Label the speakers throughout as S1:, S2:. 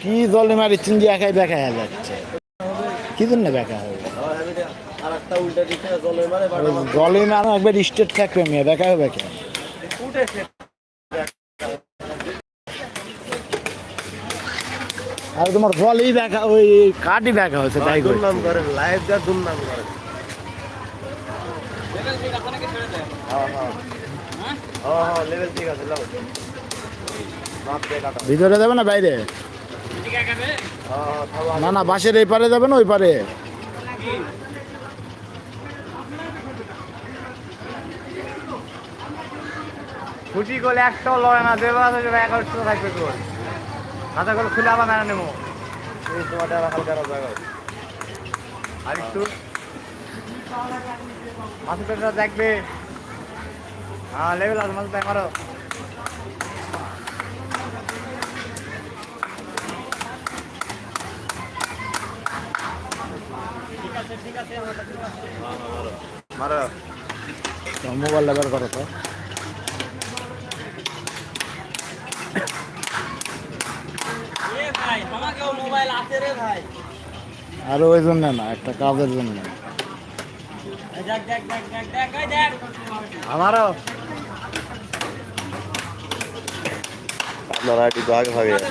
S1: কি জলে মারিচ্ছেন যে একাই হয়ে যাচ্ছে। কি জন্য বেকা হবে
S2: মারে
S1: জলে মারো একবার স্টেট থাকবে মেয়ে বেকা হবে কেন? আর তোমার জলেই দেখা ওই কাঠই দেখা হচ্ছে তাই করে
S2: দুর্নাম করেন লাইভ যা দুর্নাম করেন। হ্যাঁ হ্যাঁ। হ্যাঁ হ্যাঁ লেভেল ঠিক আছে
S1: ভিতরে যাবে না বাইরে? না না বাসের এই পারে না, ওই পারে?
S3: খুশি করলে একটাও লড়ে না দেবা এগারোশো থাকবে তোর। খাতা গুলো খুলে আবার মেনে নেব।
S2: আর
S3: একটু মাথা পেটটা দেখবে। হ্যাঁ লেভেল আছে মাথা দেখ মারো
S1: মোবাইল লেবার করো তো আর ওই জন্য না একটা কাজের জন্য।
S3: আমারও।
S2: আপনারা একটু ভাগে ভাগে আছে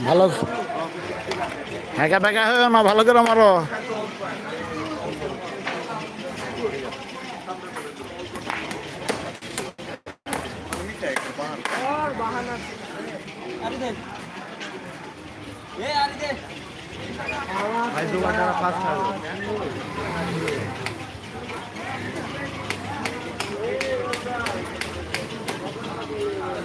S1: ভালো হ্যাঁ হয়ে না ভালো করে মারো।
S3: ভাই দু ঘণ্টা ফার্স্ট হবে
S2: ভাই গুলারটা আর এটা লিয়ে আসলে কাটাটা লাগা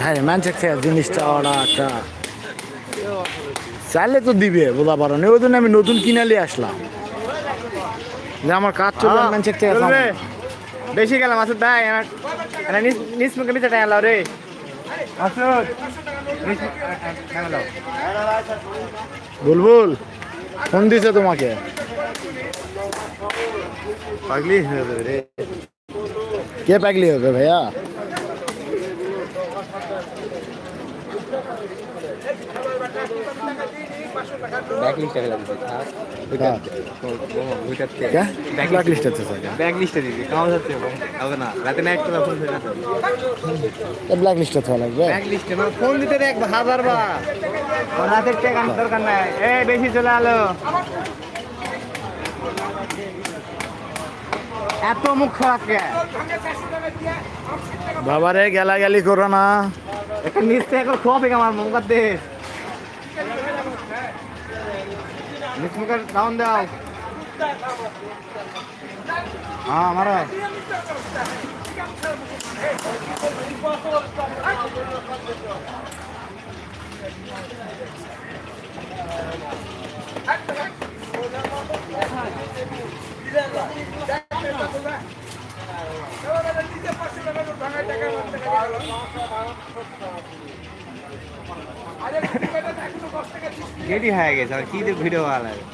S1: হ্যাঁ মানছে খেয়ে জিনিসটা ওরা একটা চাইলে তো দিবে বলা পারো না। ওই জন্য আমি নতুন কিনে নিয়ে আসলাম। যে আমার কাজ চলবে মানছে খেয়ে
S3: বেশি গেল মাসুদ ভাই আমার নিস মুখে নিচে টাকা লাও রে। নিস
S1: বুলবুল ফোন দিছে তোমাকে।
S2: পাগলি হয়ে যাবে রে।
S1: কে পাগলি হবে ভাইয়া? হ্যাঁ।
S3: হাজার বার। রাতের টাকা দরকার নাই। এ বেশি চলে আলো। এত মুখ খারাপ কে
S1: বাবারে গেলাগালি করো না।
S3: নিচে এখন পেকে আমার মুখার দেশ নিচ মুখের ডাউন দাও। হ্যাঁ আমারও। রেডি হয়ে গেছে আর কি ভিডিও ভালো লাগে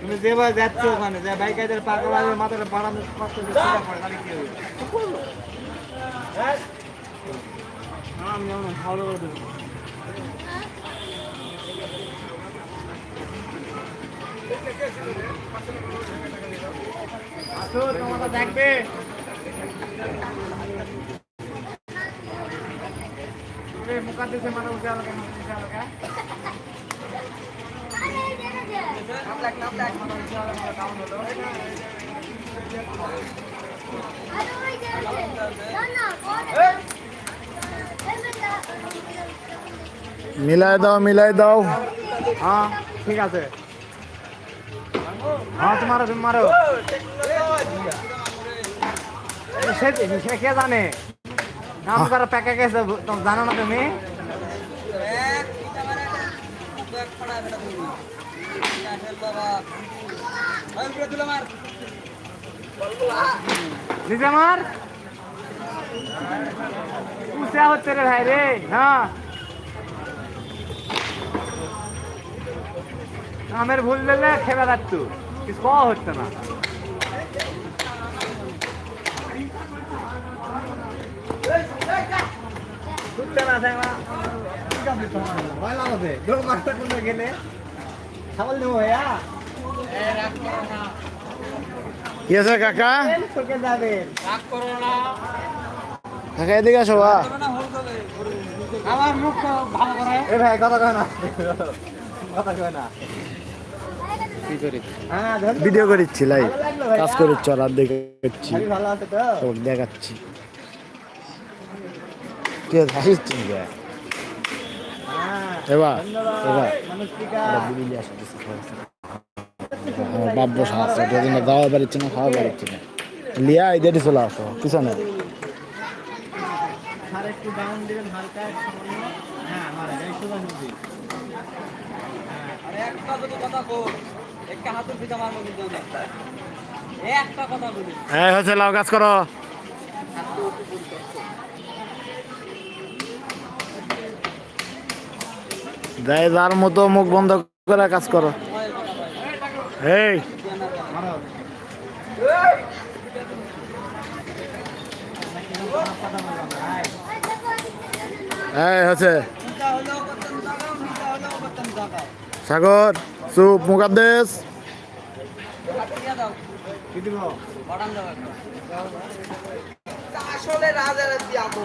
S3: তুমি যেভাবে যাচ্ছ ওখানে, যে বাইকারদের পাকা বাজে মাথাটা বাড়ানো কষ্ট কি হবে? আমি ভালো করে দেবো। আসো, তোমাকে দেখবে। এ, মুখাদ্দেশে মাথা উঠে আলো কেন? উঠে আলো কেন? নাপলাক, নাপলাক,
S1: মিলাই দাও মিলাই দাও।
S3: হ্যাঁ ঠিক আছে। হ্যাঁ তোমারও তুমি মারো। সে সে কে জানে? নাম তারা প্যাকে গেছে তুমি জানো না তুমি? নিজে মার উসা হচ্ছে রে ভাই রে হ্যাঁ। আমের ভুল দিলে খেবে যাচ্ছ কিছু পাওয়া হচ্ছে না গেলে ছাগল নেব ভাইয়া
S1: কি কাকা। কাকা এদিকে আসো বা
S3: আমার মুখ ভালো করে। এ ভাই কথা কয় না। কথা কয় না।
S1: ভিডিও করিচ্ছি লাইভ। কাজ করিচ্ছ আর দেখাচ্ছি। দেখাচ্ছি। হাসিস
S3: হ্যাঁ।
S1: এবার আছে যদি না দাওয়া বেরোচ্ছে না খাওয়া বেরোচ্ছে না। লিয়া এদেরই চলে আসো পিছনে।
S3: একটু হ্যাঁ
S1: হচ্ছে লাউ কাজ করো। দেয় যার মতো মুখ বন্ধ করে কাজ করো। এই। এই হচ্ছে সাগর। চুপ
S4: দিয়াবো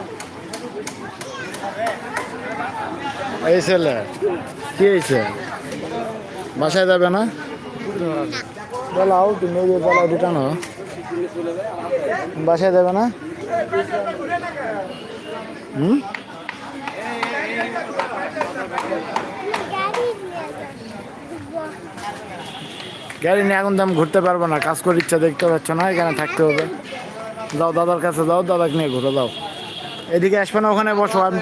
S1: এই ছেলে, কি হয়েছে? বাসায় যাবে না? বলাও তুমি বলাও রিটার্ন বাসায় যাবে না? হুম? গাড়ি নিয়ে এখন দাম ঘুরতে পারব না, কাজ করে ইচ্ছা দেখতে পাচ্ছ না, এখানে থাকতে হবে। যাও দাদার কাছে যাও, দাদাকে নিয়ে ঘুরে দাও এদিকে আসবে না, ওখানে বসো, আমি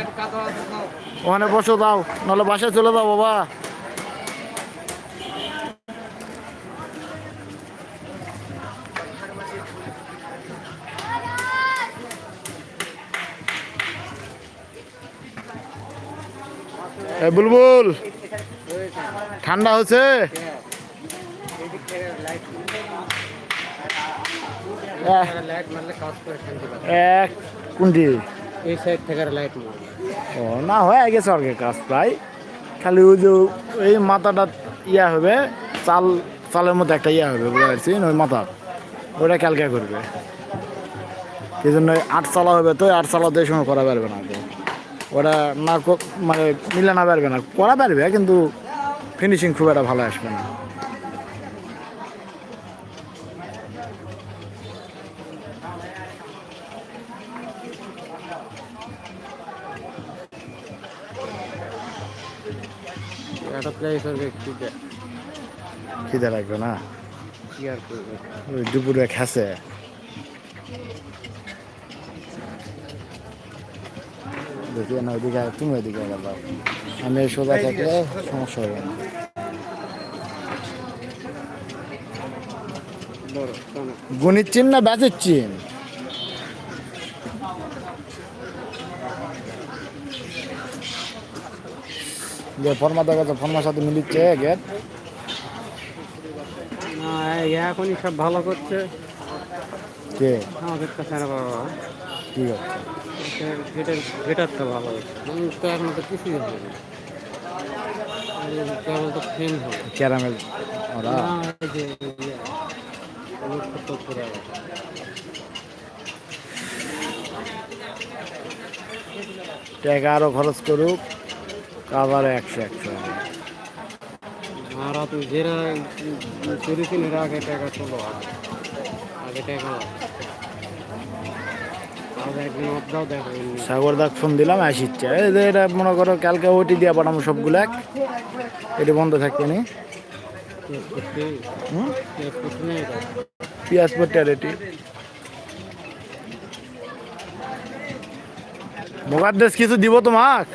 S1: ওখানে বসো দাও নাহলে বাসায় চলে যাও, বাবা। বুলবুল। ঠান্ডা হচ্ছে? এক কোনটি
S3: এই সাইড থেকে লাইট
S1: ও না হয়ে গেছে আর কি কাজ প্রায়। খালি ওই যে এই মাথাটা ইয়া হবে চাল চালের মতো একটা ইয়া হবে বুঝতে পারছি? ওই মাথা। ওটা ক্যালকা করবে। এই জন্য আট চালা হবে তো আট চালা দিয়ে সময় করা পারবে না ওটা না মানে মিলে না পারবে না। করা পারবে কিন্তু ফিনিশিং খুব একটা ভালো আসবে না।
S3: একটা প্লেস হবে একটু
S1: খিদে লাগবে না?
S4: কি আর করবে?
S1: ওই দুপুরে খেছে। দেখি না ওইদিকে তুমি ওইদিকে গেল আমি সোজা থাকলে সমস্যা হবে না। গণিত চিন না ব্যাচের চিন? যে ফর্মা দেখা যাচ্ছে ফর্মার সাথে মিলিচ্ছে গেট।
S4: এখনই সব ভালো করছে।
S1: কে?
S4: আমাদের কাছে বাবা।
S1: ঠিক আছে।
S4: গেটের গেটারটা ভালো। আমি তো এখন কিছুই হবে না। এই তো ফ্রেম হবে।
S1: ক্যারামেল ওরা। টাকা আরও খরচ করুক আবার একশো একশো।
S4: আর তুই যেরা করেছিল এরা আগে টাকা চলো আগে টাকা
S1: সাগর দাগ ফোন দিলাম, আসিচ্ছে। এটা মনে করো, কালকে ওটি দিয়ে পাঠাবো সবগুলো এক। এটি বন্ধ থাকতে নি। পেঁয়াজ পট্টি আর এটি মোকাদ্দেশ কিছু দিব তোমাক?